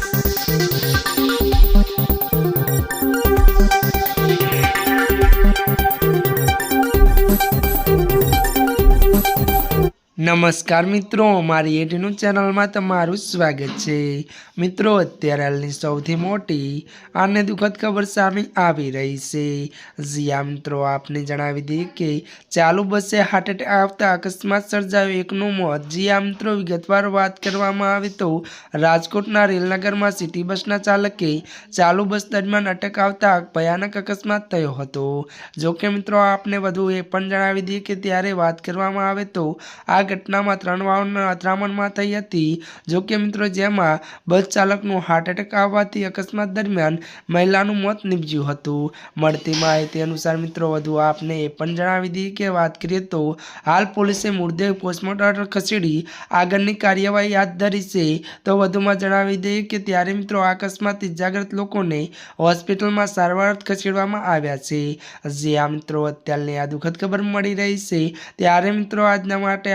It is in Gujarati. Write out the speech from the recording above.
Thank નમસ્કાર મિત્રો, મારી એટીનું ચેનલમાં તમારું સ્વાગત છે. મિત્રો, અત્યારે હાલની સૌથી મોટી અને દુઃખદ ખબર સામે આવી રહી છે. જ્યાં મિત્રો, આપને જણાવી દઈએ કે ચાલુ બસે હાર્ટ એટેક આવતા અકસ્માત સર્જાયો. એકનું મોત જ્યાં મિત્રો, વિગતવાર વાત કરવામાં આવે તો રાજકોટના રેલનગરમાં સિટી બસના ચાલકે ચાલુ બસ દરમિયાન અટક આવતા ભયાનક અકસ્માત થયો હતો. જોકે, મિત્રો, આપને વધુ એ પણ જણાવી દઈએ કે ત્યારે વાત કરવામાં આવે તો આ ઘટનામાં ત્રણ વાહન અથડામણમાં થઈ હતી. જોકે મિત્રો, જેમાં બસ ચાલકનું હાર્ટ એટેક આવવાથી અકસ્માત દરમિયાન મહિલાનું મોત નીપજ્યું હતું. મળતી માહિતી અનુસાર મિત્રો, વધુ આપને એ પણ જણાવી દીધી કે વાત કરીએ તો હાલ પોલીસે મૃતદેહ પોસ્ટમોર્ટમ ખસેડી આગળની કાર્યવાહી હાથ ધરી છે. તો વધુમાં જણાવી દઈએ કે ત્યારે મિત્રો અકસ્માત ઇજાગ્રસ્ત લોકોને હોસ્પિટલમાં સારવાર ખસેડવામાં આવ્યા છે. જે આ મિત્રો અત્યારની આ દુઃખદ ખબર મળી રહી છે. ત્યારે મિત્રો, આજના માટે